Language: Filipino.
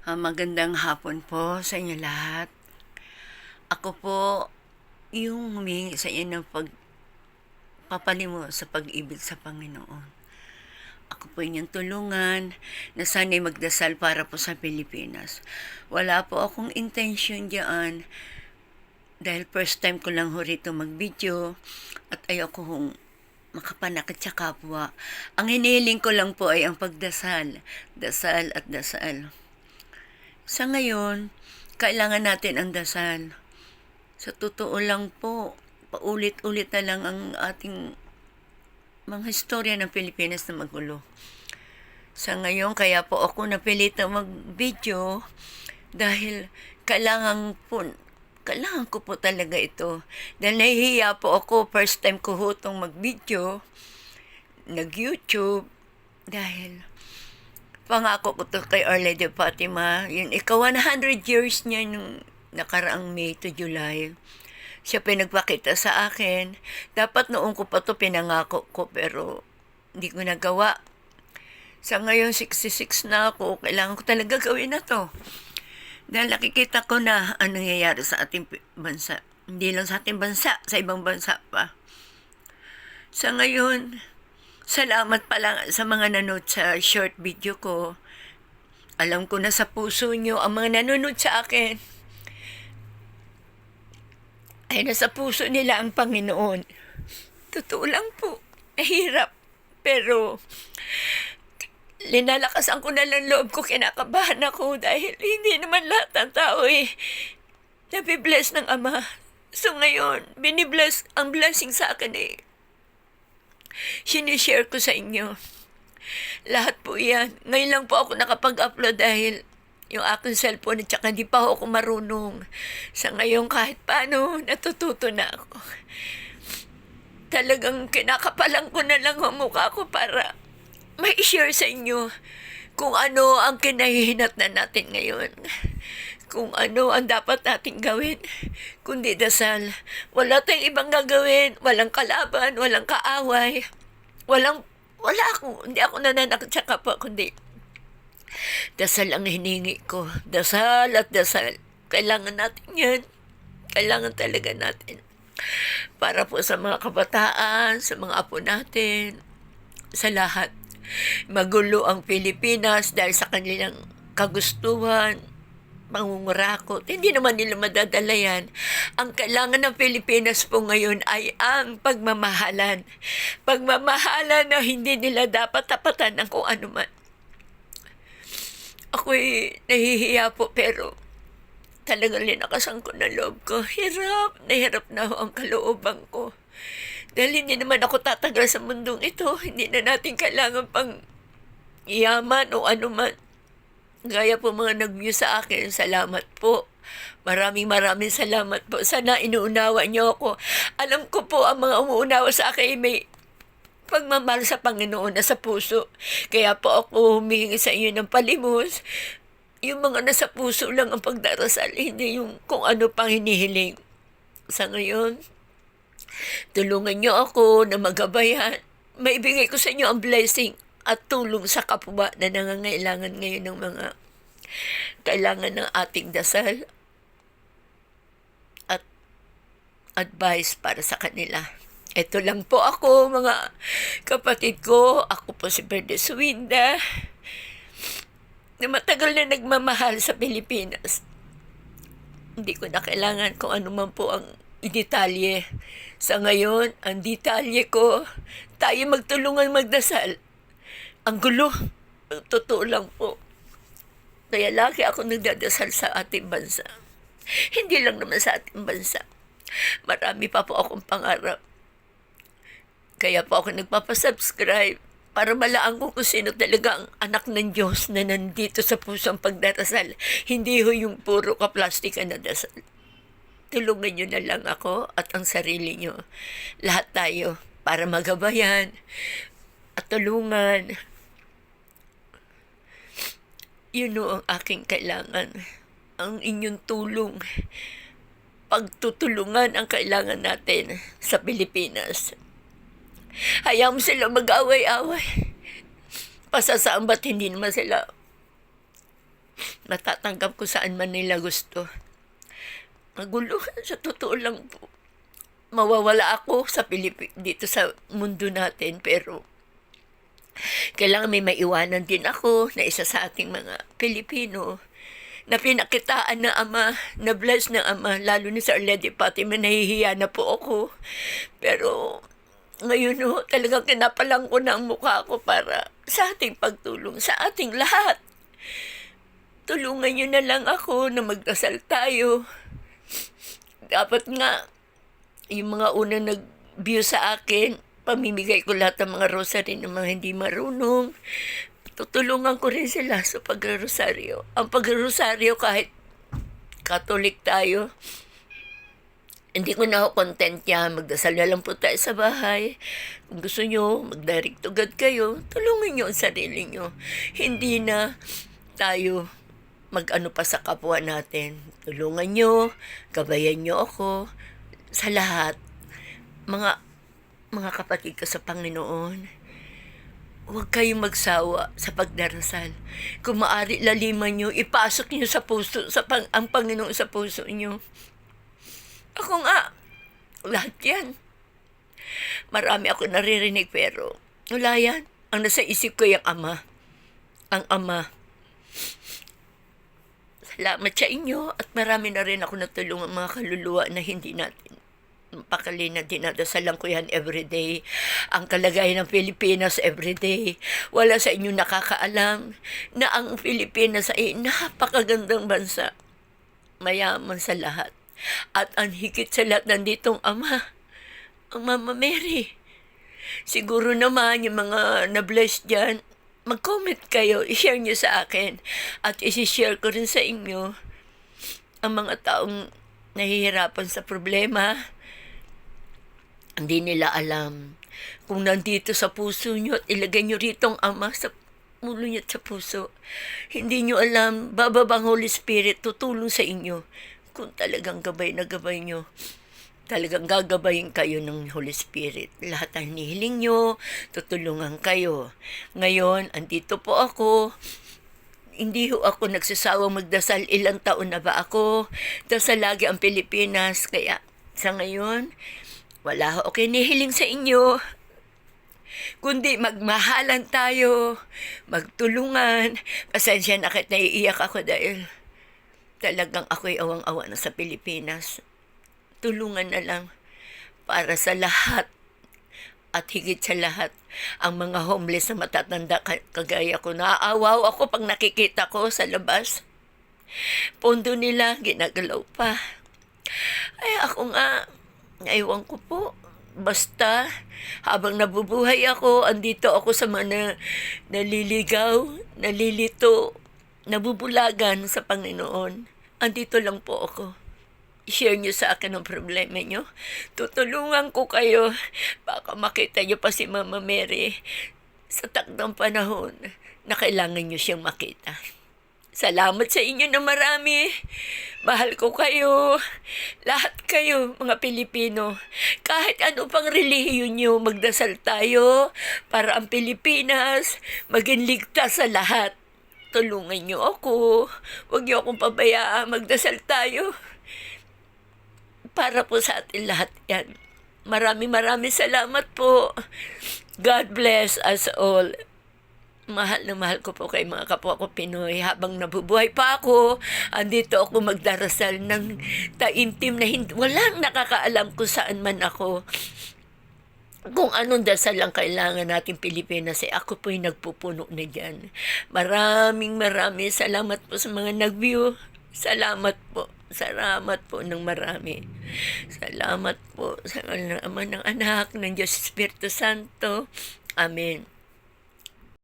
Ah, magandang hapon po sa inyo lahat. Ako po yung humingi sa inyo ng pag papalimo sa pag-ibig sa Panginoon. Ako po inyong tulungan na sana'y magdasal para po sa Pilipinas. Wala po akong intention diyan dahil first time ko lang ho rito mag-video at ayoko hong makapanakit sa kapwa. Ang hinihiling ko lang po ay ang pagdasal. Dasal at dasal. Sa ngayon, kailangan natin ang dasal. Sa totoo lang po, paulit-ulit na lang ang ating mga istorya ng Pilipinas na magulo. Sa ngayon, kaya po ako napilito mag-video dahil kailangan po, kailangan ko po talaga ito. Dahil nahihiya po ako, first time ko ho itong mag-video, nag-YouTube, dahil pangako ko to kay Our Lady Fatima, yun, ikaw 100 years niya nung nakaraang May to July. Siya pinagpakita sa akin. Dapat noong ko pa to pinangako ko pero hindi ko nagawa. Sa ngayon 66 na ako, kailangan ko talaga gawin na to. Dahil nakikita ko na ano nangyayari sa ating bansa. Hindi lang sa ating bansa, sa ibang bansa pa. Sa ngayon, salamat pala sa mga nanood sa short video ko. Alam ko na sa puso nyo ang mga nanonood sa akin ay nasa puso nila ang Panginoon. Totoo lang po, mahirap. Pero, linalakasan ko na lang loob ko, kinakabahan ako dahil hindi naman lahat ng tao eh, nabibless ng Ama. So ngayon, binibless, ang blessing sa akin eh, sinishare ko sa inyo. Lahat po yan. Ngayon lang po ako nakapag-upload dahil yung aking cellphone at saka hindi pa ako marunong. Sa ngayon kahit paano, natututo na ako. Talagang kinakapalan ko na lang ang mukha ko para may share sa inyo kung ano ang kinahihinat na natin ngayon. Kung ano ang dapat nating gawin. Kundi dasal. Wala tayong ibang gagawin. Walang kalaban, walang kaaway. Walang, wala ako. Hindi ako nananakit sa kapwa, kundi Dasal ang hiningi ko. Dasal at dasal. Kailangan natin yan. Kailangan talaga natin. Para po sa mga kabataan, sa mga apo natin, sa lahat. Magulo ang Pilipinas dahil sa kanilang kagustuhan, mangungurakot. Hindi naman nila madadala yan. Ang kailangan ng Pilipinas po ngayon ay ang pagmamahalan. Pagmamahalan na hindi nila dapat tapatan ng kung ano man ako'y nahihiya po pero talagang linakasan ko na loob ko. Hirap, nahirap na ho ang kalooban ko. Dahil hindi naman ako tatagal sa mundong ito. Hindi na natin kailangan pang yaman o ano man. Gaya po mga nag-view sa akin, salamat po. Maraming maraming salamat po. Sana inuunawa niyo ako. Alam ko po ang mga umuunawa sa akin ay may pagmamahal sa Panginoon na sa puso. Kaya po ako humingi sa inyo ng palimos. Yung mga nasa puso lang ang pagdarasal, hindi yung kung ano pang hinihiling. Sa ngayon, tulungan niyo ako na magabayan. Maibigay ko sa inyo ang blessing at tulong sa kapwa na nangangailangan ngayon ng mga kailangan ng ating dasal at advice para sa kanila. Ito lang po ako, mga kapatid ko. Ako po si Verde Suwinda na matagal na nagmamahal sa Pilipinas. Hindi ko na kailangan kung ano man po ang detalye. Sa ngayon, ang detalye ko, tayo magtulungan magdasal. Ang gulo, totoo lang po. Kaya lagi ako nagdadasal sa ating bansa. Hindi lang naman sa ating bansa. Marami pa po akong pangarap. Kaya po ako nagpapasubscribe para malaan ko kung sino talaga ang anak ng Diyos na nandito sa pusong pagdarasal. Hindi ho yung puro kaplastika na dasal. Tulungan nyo na lang ako at ang sarili nyo. Lahat tayo para magabayan at tulungan. Yun ho ang aking kailangan. Ang inyong tulong. Pagtutulungan ang kailangan natin sa Pilipinas. Hayaan mo sila mag-away-away. Pasasaan hindi naman sila natatanggap ko saan man nila gusto. Magulo, sa totoo lang po. Mawawala ako sa Pilip dito sa mundo natin pero kailangan may maiwanan din ako na isa sa ating mga Pilipino na pinakitaan na ama, na bless ng ama, lalo ni Sir Lady Fatima, nahihiya na po ako. Pero ngayon ho, talagang kinapalang ko na ang mukha ko para sa ating pagtulong, sa ating lahat. Tulungan niyo na lang ako na magdasal tayo. Dapat nga, yung mga una nag-view sa akin, pamimigay ko lahat ng mga rosary ng mga hindi marunong. Tutulungan ko rin sila sa pag-rosaryo. Ang pag-rosaryo kahit Katolik tayo, hindi ko na ako content yan. Magdasal na lang po tayo sa bahay. Kung gusto nyo, mag-direct God kayo. Tulungan nyo ang sarili nyo. Hindi na tayo mag-ano pa sa kapwa natin. Tulungan nyo, gabayan nyo ako sa lahat. Mga mga kapatid ko sa Panginoon, huwag kayong magsawa sa pagdarasal. Kung maaari laliman nyo, ipasok nyo sa puso, sa pang, ang Panginoon sa puso nyo. Ako nga, lahat yan. Marami ako naririnig pero wala yan. Ang nasa isip ko yung ama. Ang ama. Salamat sa inyo at marami na rin ako natulungan mga kaluluwa na hindi natin pakali na dinadasalan ko yan everyday. Ang kalagayan ng Pilipinas everyday. Wala sa inyo nakakaalam na ang Pilipinas ay napakagandang bansa. Mayaman sa lahat. At ang higit sa lahat nanditong ama, ang Mama Mary. Siguro naman yung mga na-bless dyan, mag-comment kayo, i-share nyo sa akin. At isi-share ko rin sa inyo ang mga taong nahihirapan sa problema, hindi nila alam kung nandito sa puso nyo at ilagay nyo rito ang ama sa ulo at sa puso. Hindi nyo alam, bababang Holy Spirit tutulong sa inyo kung talagang gabay na gabay nyo. Talagang gagabayin kayo ng Holy Spirit. Lahat ang nihiling nyo, tutulungan kayo. Ngayon, andito po ako. Hindi ho ako nagsasawang magdasal. Ilang taon na ba ako? Dasal lagi ang Pilipinas. Kaya sa ngayon, wala ho okay nihiling sa inyo. Kundi magmahalan tayo, magtulungan. Pasensya na kahit naiiyak ako dahil talagang ako'y awang-awa na sa Pilipinas. Tulungan na lang para sa lahat at higit sa lahat, ang mga homeless na matatanda ka- kagaya ko, naaawaw ako pag nakikita ko sa labas. Pondo nila, ginagalaw pa. Ay, ako nga, Ewan ko po. Basta, habang nabubuhay ako, andito ako sa mga naliligaw, nalilito, nabubulagan sa Panginoon. Andito lang po ako. I-share niyo sa akin ang problema niyo. Tutulungan ko kayo. Baka makita niyo pa si Mama Mary sa takdang panahon na kailangan niyo siyang makita. Salamat sa inyo na marami. Mahal ko kayo. Lahat kayo, mga Pilipino. Kahit ano pang relihiyon nyo, magdasal tayo para ang Pilipinas maging ligtas sa lahat. Tulungan nyo ako. Huwag nyo akong pabayaan. Magdasal tayo. Para po sa atin lahat yan. Maraming maraming salamat po. God bless us all mahal na mahal ko po kay mga kapwa ko Pinoy. Habang nabubuhay pa ako, andito ako magdarasal ng taimtim na hindi, walang nakakaalam kung saan man ako. Kung anong dasal ang kailangan natin Pilipinas, eh ako po'y nagpupuno na dyan. Maraming maraming salamat po sa mga nag-view. Salamat po. Salamat po ng marami. Salamat po sa ama ng anak ng Diyos Espiritu Santo. Amen.